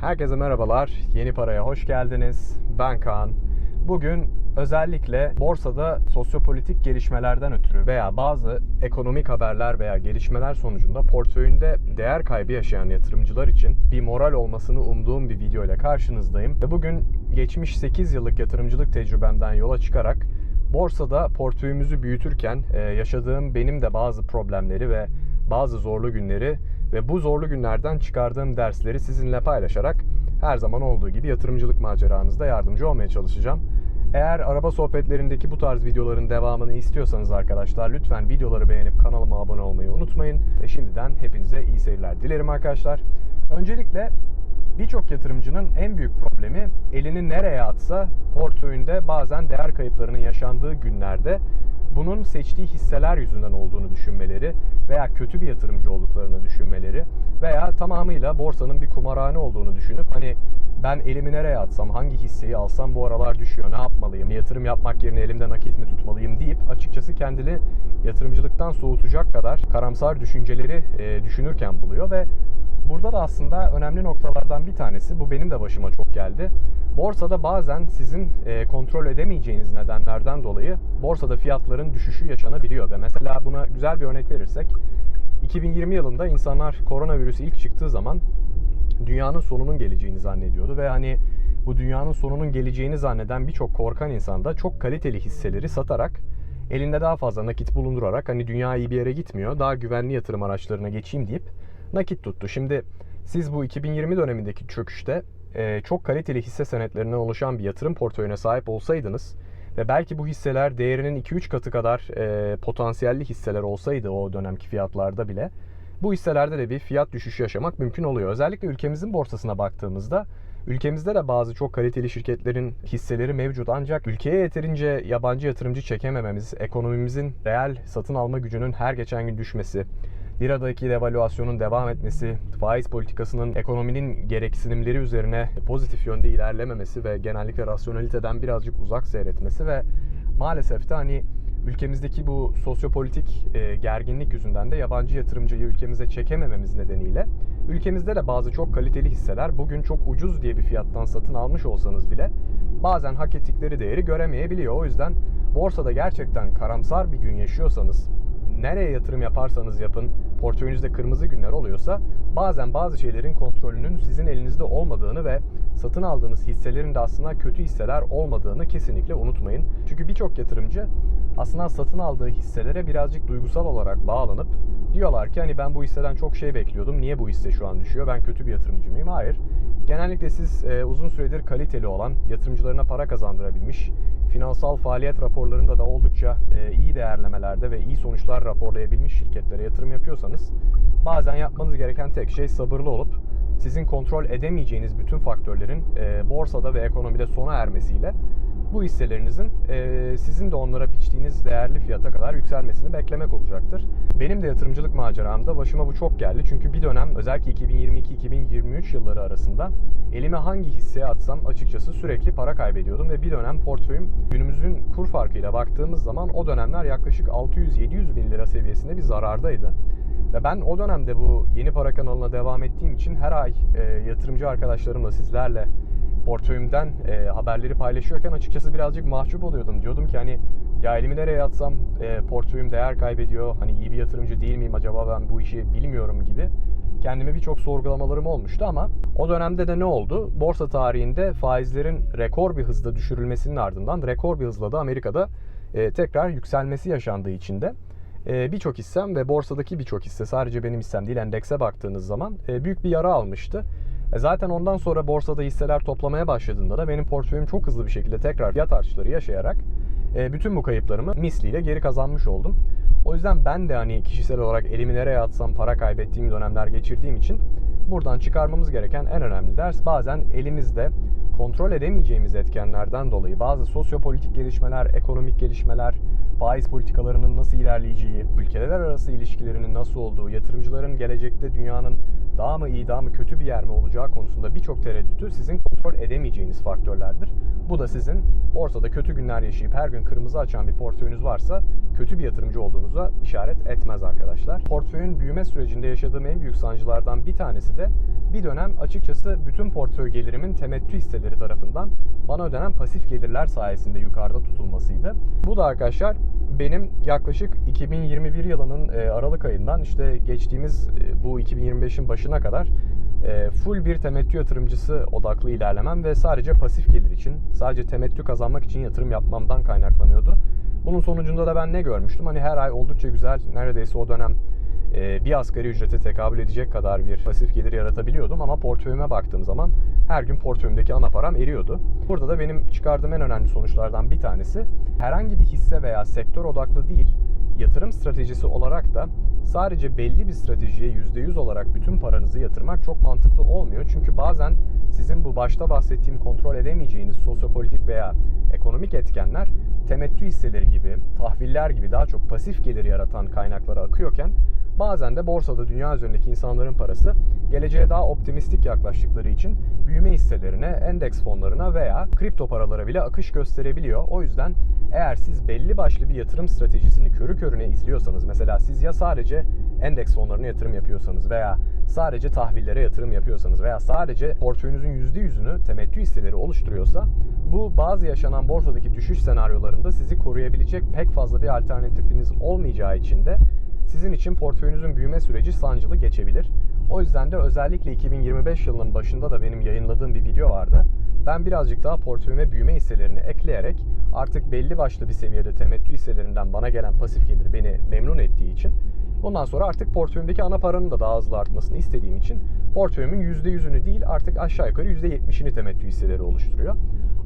Herkese merhabalar. Yeni Paraya hoş geldiniz. Ben Kaan. Bugün özellikle borsada sosyopolitik gelişmelerden ötürü veya bazı ekonomik haberler veya gelişmeler sonucunda portföyünde değer kaybı yaşayan yatırımcılar için bir moral olmasını umduğum bir video ile karşınızdayım. Ve bugün geçmiş 8 yıllık yatırımcılık tecrübemden yola çıkarak borsada portföyümüzü büyütürken e, yaşadığım benim de bazı problemleri ve bazı zorlu günleri ve bu zorlu günlerden çıkardığım dersleri sizinle paylaşarak her zaman olduğu gibi yatırımcılık maceranızda yardımcı olmaya çalışacağım. Eğer araba sohbetlerindeki bu tarz videoların devamını istiyorsanız arkadaşlar lütfen videoları beğenip kanalıma abone olmayı unutmayın. Ve şimdiden hepinize iyi seyirler dilerim arkadaşlar. Öncelikle Birçok yatırımcının en büyük problemi elini nereye atsa portföyünde bazen değer kayıplarının yaşandığı günlerde bunun seçtiği hisseler yüzünden olduğunu düşünmeleri veya kötü bir yatırımcı olduklarını düşünmeleri veya tamamıyla borsanın bir kumarhane olduğunu düşünüp hani ben elimi nereye atsam, hangi hisseyi alsam bu aralar düşüyor, ne yapmalıyım, yatırım yapmak yerine elimde nakit mi tutmalıyım deyip açıkçası kendini yatırımcılıktan soğutacak kadar karamsar düşünceleri düşünürken buluyor ve Burada da aslında önemli noktalardan bir tanesi, bu benim de başıma çok geldi. Borsada bazen sizin e, kontrol edemeyeceğiniz nedenlerden dolayı borsada fiyatların düşüşü yaşanabiliyor. Ve mesela buna güzel bir örnek verirsek, 2020 yılında insanlar koronavirüs ilk çıktığı zaman dünyanın sonunun geleceğini zannediyordu ve hani bu dünyanın sonunun geleceğini zanneden birçok korkan insan da çok kaliteli hisseleri satarak elinde daha fazla nakit bulundurarak hani dünya iyi bir yere gitmiyor, daha güvenli yatırım araçlarına geçeyim deyip nakit tuttu. Şimdi siz bu 2020 dönemindeki çöküşte e, çok kaliteli hisse senetlerinden oluşan bir yatırım portföyüne sahip olsaydınız ve belki bu hisseler değerinin 2-3 katı kadar e, potansiyelli hisseler olsaydı o dönemki fiyatlarda bile bu hisselerde de bir fiyat düşüşü yaşamak mümkün oluyor. Özellikle ülkemizin borsasına baktığımızda Ülkemizde de bazı çok kaliteli şirketlerin hisseleri mevcut ancak ülkeye yeterince yabancı yatırımcı çekemememiz, ekonomimizin reel satın alma gücünün her geçen gün düşmesi, liradaki devalüasyonun devam etmesi, faiz politikasının ekonominin gereksinimleri üzerine pozitif yönde ilerlememesi ve genellikle rasyonaliteden birazcık uzak seyretmesi ve maalesef de hani ülkemizdeki bu sosyopolitik e, gerginlik yüzünden de yabancı yatırımcıyı ülkemize çekemememiz nedeniyle ülkemizde de bazı çok kaliteli hisseler bugün çok ucuz diye bir fiyattan satın almış olsanız bile bazen hak ettikleri değeri göremeyebiliyor. O yüzden borsada gerçekten karamsar bir gün yaşıyorsanız nereye yatırım yaparsanız yapın portföyünüzde kırmızı günler oluyorsa bazen bazı şeylerin kontrolünün sizin elinizde olmadığını ve satın aldığınız hisselerin de aslında kötü hisseler olmadığını kesinlikle unutmayın. Çünkü birçok yatırımcı aslında satın aldığı hisselere birazcık duygusal olarak bağlanıp diyorlar ki hani ben bu hisseden çok şey bekliyordum. Niye bu hisse şu an düşüyor? Ben kötü bir yatırımcı mıyım? Hayır. Genellikle siz e, uzun süredir kaliteli olan, yatırımcılarına para kazandırabilmiş, finansal faaliyet raporlarında da oldukça e, iyi değerlemelerde ve iyi sonuçlar raporlayabilmiş şirketlere yatırım yapıyorsanız bazen yapmanız gereken tek şey sabırlı olup sizin kontrol edemeyeceğiniz bütün faktörlerin e, borsada ve ekonomide sona ermesiyle bu hisselerinizin e, sizin de onlara biçtiğiniz değerli fiyata kadar yükselmesini beklemek olacaktır. Benim de yatırımcılık maceramda başıma bu çok geldi. Çünkü bir dönem özellikle 2022-2023 yılları arasında elime hangi hisseye atsam açıkçası sürekli para kaybediyordum ve bir dönem portföyüm günümüzün kur farkıyla baktığımız zaman o dönemler yaklaşık 600-700 bin lira seviyesinde bir zarardaydı. Ve ben o dönemde bu yeni para kanalına devam ettiğim için her ay e, yatırımcı arkadaşlarımla sizlerle portföyümden e, haberleri paylaşıyorken açıkçası birazcık mahcup oluyordum. Diyordum ki hani ya elimi nereye atsam e, portföyüm değer kaybediyor. Hani iyi bir yatırımcı değil miyim acaba ben bu işi bilmiyorum gibi. Kendime birçok sorgulamalarım olmuştu ama o dönemde de ne oldu? Borsa tarihinde faizlerin rekor bir hızda düşürülmesinin ardından rekor bir hızla da Amerika'da e, tekrar yükselmesi yaşandığı için de e, birçok hissem ve borsadaki birçok hisse sadece benim hissem değil endekse baktığınız zaman e, büyük bir yara almıştı. E, zaten ondan sonra borsada hisseler toplamaya başladığında da benim portföyüm çok hızlı bir şekilde tekrar fiyat artışları yaşayarak e, bütün bu kayıplarımı misliyle geri kazanmış oldum. O yüzden ben de hani kişisel olarak elimi atsam para kaybettiğim dönemler geçirdiğim için buradan çıkarmamız gereken en önemli ders bazen elimizde kontrol edemeyeceğimiz etkenlerden dolayı bazı sosyopolitik gelişmeler, ekonomik gelişmeler, faiz politikalarının nasıl ilerleyeceği, ülkeler arası ilişkilerinin nasıl olduğu, yatırımcıların gelecekte dünyanın daha mı iyi, daha mı kötü bir yer mi olacağı konusunda birçok tereddütü sizin kontrol edemeyeceğiniz faktörlerdir. Bu da sizin borsada kötü günler yaşayıp her gün kırmızı açan bir portföyünüz varsa kötü bir yatırımcı olduğunuza işaret etmez arkadaşlar. Portföyün büyüme sürecinde yaşadığım en büyük sancılardan bir tanesi de bir dönem açıkçası bütün portföy gelirimin temettü hisseleri tarafından bana ödenen pasif gelirler sayesinde yukarıda tutulmasıydı. Bu da arkadaşlar benim yaklaşık 2021 yılının e, Aralık ayından işte geçtiğimiz e, bu 2025'in başına kadar e, full bir temettü yatırımcısı odaklı ilerlemem ve sadece pasif gelir için, sadece temettü kazanmak için yatırım yapmamdan kaynaklanıyordu. Bunun sonucunda da ben ne görmüştüm? Hani her ay oldukça güzel, neredeyse o dönem e, bir asgari ücrete tekabül edecek kadar bir pasif gelir yaratabiliyordum ama portföyüme baktığım zaman her gün portföyümdeki ana param eriyordu. Burada da benim çıkardığım en önemli sonuçlardan bir tanesi herhangi bir hisse veya sektör odaklı değil, yatırım stratejisi olarak da sadece belli bir stratejiye %100 olarak bütün paranızı yatırmak çok mantıklı olmuyor. Çünkü bazen sizin bu başta bahsettiğim kontrol edemeyeceğiniz sosyopolitik veya ekonomik etkenler temettü hisseleri gibi, tahviller gibi daha çok pasif gelir yaratan kaynaklara akıyorken bazen de borsada dünya üzerindeki insanların parası geleceğe daha optimistik yaklaştıkları için büyüme hisselerine, endeks fonlarına veya kripto paralara bile akış gösterebiliyor. O yüzden eğer siz belli başlı bir yatırım stratejisini körü körüne izliyorsanız mesela siz ya sadece endeks fonlarına yatırım yapıyorsanız veya sadece tahvillere yatırım yapıyorsanız veya sadece portföyünüzün %100'ünü temettü hisseleri oluşturuyorsa bu bazı yaşanan borsadaki düşüş senaryolarında sizi koruyabilecek pek fazla bir alternatifiniz olmayacağı için de sizin için portföyünüzün büyüme süreci sancılı geçebilir. O yüzden de özellikle 2025 yılının başında da benim yayınladığım bir video vardı. Ben birazcık daha portföyüme büyüme hisselerini ekleyerek artık belli başlı bir seviyede temettü hisselerinden bana gelen pasif gelir beni memnun ettiği için bundan sonra artık portföyümdeki ana paranın da daha hızlı artmasını istediğim için portföyümün %100'ünü değil artık aşağı yukarı %70'ini temettü hisseleri oluşturuyor.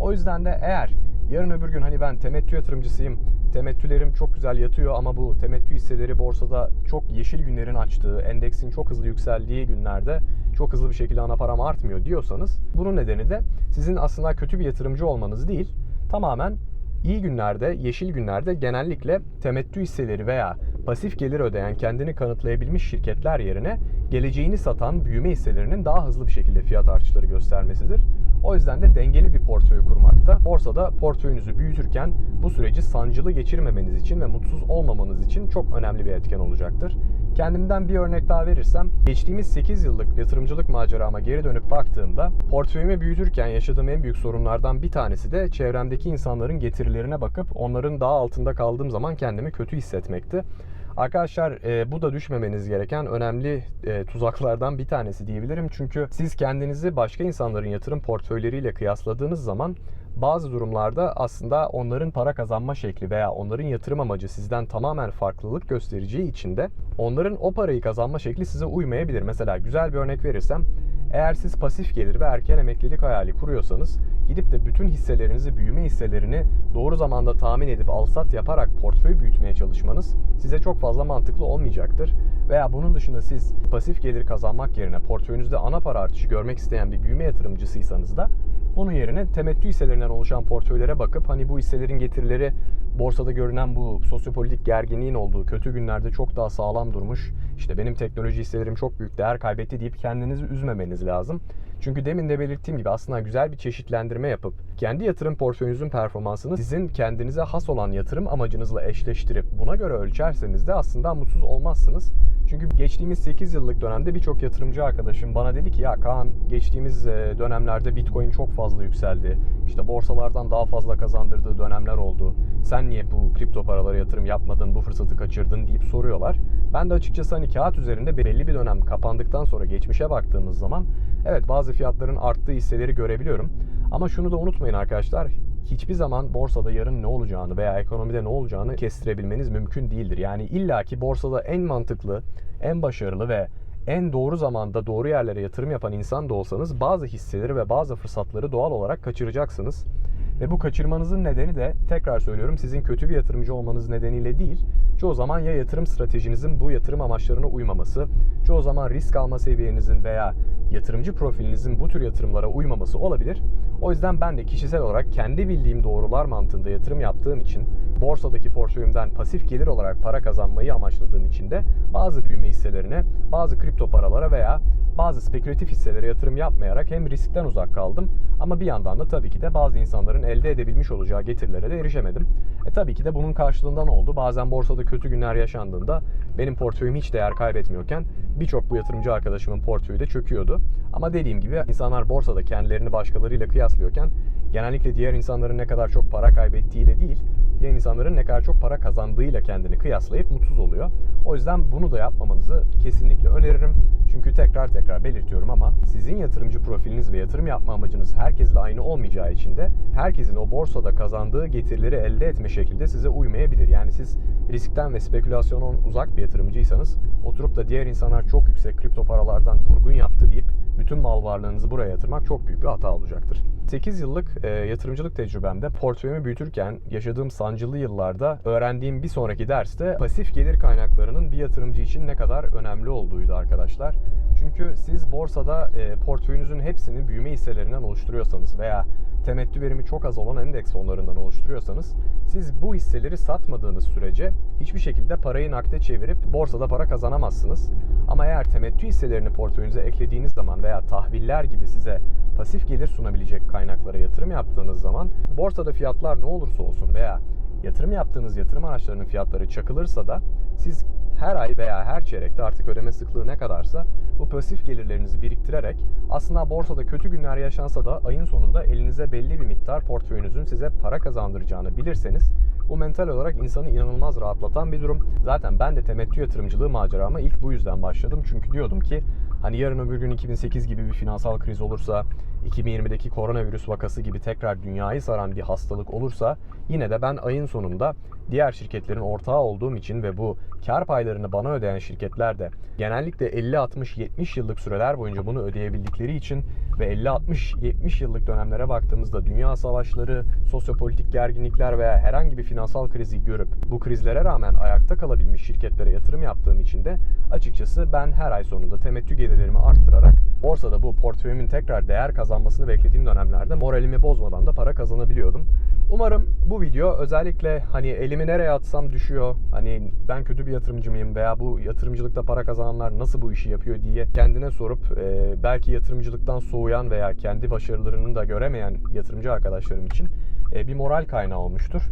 O yüzden de eğer yarın öbür gün hani ben temettü yatırımcısıyım, temettülerim çok güzel yatıyor ama bu temettü hisseleri borsada çok yeşil günlerin açtığı, endeksin çok hızlı yükseldiği günlerde çok hızlı bir şekilde ana param artmıyor diyorsanız bunun nedeni de sizin aslında kötü bir yatırımcı olmanız değil, tamamen iyi günlerde, yeşil günlerde genellikle temettü hisseleri veya pasif gelir ödeyen, kendini kanıtlayabilmiş şirketler yerine geleceğini satan büyüme hisselerinin daha hızlı bir şekilde fiyat artışları göstermesidir. O yüzden de dengeli bir portföy kurmakta, borsada portföyünüzü büyütürken bu süreci sancılı geçirmemeniz için ve mutsuz olmamanız için çok önemli bir etken olacaktır. Kendimden bir örnek daha verirsem, geçtiğimiz 8 yıllık yatırımcılık macerama geri dönüp baktığımda portföyümü büyütürken yaşadığım en büyük sorunlardan bir tanesi de çevremdeki insanların getirilerine bakıp onların daha altında kaldığım zaman kendimi kötü hissetmekti. Arkadaşlar e, bu da düşmemeniz gereken önemli e, tuzaklardan bir tanesi diyebilirim. Çünkü siz kendinizi başka insanların yatırım portföyleriyle kıyasladığınız zaman bazı durumlarda aslında onların para kazanma şekli veya onların yatırım amacı sizden tamamen farklılık göstereceği için de onların o parayı kazanma şekli size uymayabilir. Mesela güzel bir örnek verirsem eğer siz pasif gelir ve erken emeklilik hayali kuruyorsanız gidip de bütün hisselerinizi, büyüme hisselerini doğru zamanda tahmin edip alsat yaparak portföy büyütmeye çalışmanız size çok fazla mantıklı olmayacaktır. Veya bunun dışında siz pasif gelir kazanmak yerine portföyünüzde ana para artışı görmek isteyen bir büyüme yatırımcısıysanız da bunun yerine temettü hisselerinden oluşan portföylere bakıp hani bu hisselerin getirileri borsada görünen bu sosyopolitik gerginliğin olduğu kötü günlerde çok daha sağlam durmuş. İşte benim teknoloji hisselerim çok büyük değer kaybetti deyip kendinizi üzmemeniz lazım. Çünkü demin de belirttiğim gibi aslında güzel bir çeşitlendirme yapıp kendi yatırım portföyünüzün performansını sizin kendinize has olan yatırım amacınızla eşleştirip buna göre ölçerseniz de aslında mutsuz olmazsınız. Çünkü geçtiğimiz 8 yıllık dönemde birçok yatırımcı arkadaşım bana dedi ki ya Kaan geçtiğimiz dönemlerde Bitcoin çok fazla yükseldi. İşte borsalardan daha fazla kazandırdığı dönemler oldu. Sen niye bu kripto paralara yatırım yapmadın, bu fırsatı kaçırdın deyip soruyorlar. Ben de açıkçası hani kağıt üzerinde belli bir dönem kapandıktan sonra geçmişe baktığımız zaman evet bazı fiyatların arttığı hisseleri görebiliyorum. Ama şunu da unutmayın arkadaşlar hiçbir zaman borsada yarın ne olacağını veya ekonomide ne olacağını kestirebilmeniz mümkün değildir. Yani illaki borsada en mantıklı, en başarılı ve en doğru zamanda doğru yerlere yatırım yapan insan da olsanız bazı hisseleri ve bazı fırsatları doğal olarak kaçıracaksınız. Ve bu kaçırmanızın nedeni de tekrar söylüyorum sizin kötü bir yatırımcı olmanız nedeniyle değil. Çoğu zaman ya yatırım stratejinizin bu yatırım amaçlarına uymaması, çoğu zaman risk alma seviyenizin veya yatırımcı profilinizin bu tür yatırımlara uymaması olabilir. O yüzden ben de kişisel olarak kendi bildiğim doğrular mantığında yatırım yaptığım için borsadaki portföyümden pasif gelir olarak para kazanmayı amaçladığım için de bazı büyüme hisselerine, bazı kripto paralara veya bazı spekülatif hisselere yatırım yapmayarak hem riskten uzak kaldım ama bir yandan da tabii ki de bazı insanların elde edebilmiş olacağı getirilere de erişemedim. E tabii ki de bunun karşılığından oldu. Bazen borsada kötü günler yaşandığında benim portföyüm hiç değer kaybetmiyorken birçok bu yatırımcı arkadaşımın portföyü de çöküyordu. Ama dediğim gibi insanlar borsada kendilerini başkalarıyla kıyaslıyorken genellikle diğer insanların ne kadar çok para kaybettiğiyle değil, diğer insanların ne kadar çok para kazandığıyla kendini kıyaslayıp mutsuz oluyor. O yüzden bunu da yapmamanızı kesinlikle öneririm. Çünkü tekrar tekrar belirtiyorum ama sizin yatırımcı profiliniz ve yatırım yapma amacınız herkesle aynı olmayacağı için de herkesin o borsada kazandığı getirileri elde etme şekilde size uymayabilir. Yani siz riskten ve spekülasyondan uzak bir yatırımcıysanız oturup da diğer insanlar çok yüksek kripto paralardan vurgun yaptı deyip bütün mal varlığınızı buraya yatırmak çok büyük bir hata olacaktır. 8 yıllık e, yatırımcılık tecrübemde portföyümü büyütürken yaşadığım sancılı yıllarda öğrendiğim bir sonraki derste pasif gelir kaynaklarının bir yatırımcı için ne kadar önemli olduğuydu arkadaşlar. Çünkü siz borsada e, portföyünüzün hepsini büyüme hisselerinden oluşturuyorsanız veya temettü verimi çok az olan endeks fonlarından oluşturuyorsanız siz bu hisseleri satmadığınız sürece hiçbir şekilde parayı nakde çevirip borsada para kazanamazsınız. Ama eğer temettü hisselerini portföyünüze eklediğiniz zaman veya tahviller gibi size pasif gelir sunabilecek kaynaklara yatırım yaptığınız zaman borsada fiyatlar ne olursa olsun veya yatırım yaptığınız yatırım araçlarının fiyatları çakılırsa da siz her ay veya her çeyrekte artık ödeme sıklığı ne kadarsa bu pasif gelirlerinizi biriktirerek aslında borsada kötü günler yaşansa da ayın sonunda elinize belli bir miktar portföyünüzün size para kazandıracağını bilirseniz bu mental olarak insanı inanılmaz rahatlatan bir durum. Zaten ben de temettü yatırımcılığı macerama ilk bu yüzden başladım. Çünkü diyordum ki hani yarın öbür gün 2008 gibi bir finansal kriz olursa, 2020'deki koronavirüs vakası gibi tekrar dünyayı saran bir hastalık olursa yine de ben ayın sonunda diğer şirketlerin ortağı olduğum için ve bu kar paylarını bana ödeyen şirketler de genellikle 50 60 70 yıllık süreler boyunca bunu ödeyebildikleri için ve 50 60 70 yıllık dönemlere baktığımızda dünya savaşları, sosyopolitik gerginlikler veya herhangi bir finansal krizi görüp bu krizlere rağmen ayakta kalabilmiş şirketlere yatırım yaptığım için de açıkçası ben her ay sonunda temettü gelirlerimi arttırarak borsada bu portföyümün tekrar değer kazanmasını beklediğim dönemlerde moralimi bozmadan da para kazanabiliyordum. Umarım bu video özellikle hani elimi nereye atsam düşüyor. Hani ben kötü bir yatırımcı mıyım veya bu yatırımcılıkta para kazananlar nasıl bu işi yapıyor diye kendine sorup e, belki yatırımcılıktan soğuyan veya kendi başarılarını da göremeyen yatırımcı arkadaşlarım için e, bir moral kaynağı olmuştur.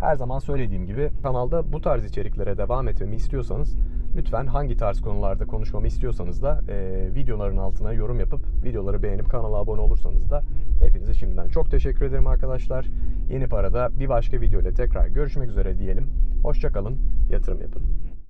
Her zaman söylediğim gibi kanalda bu tarz içeriklere devam etmemi istiyorsanız lütfen hangi tarz konularda konuşmamı istiyorsanız da e, videoların altına yorum yapıp videoları beğenip kanala abone olursanız da hepinize şimdiden çok teşekkür ederim arkadaşlar. Yeni parada bir başka video ile tekrar görüşmek üzere diyelim. Hoşçakalın, yatırım yapın.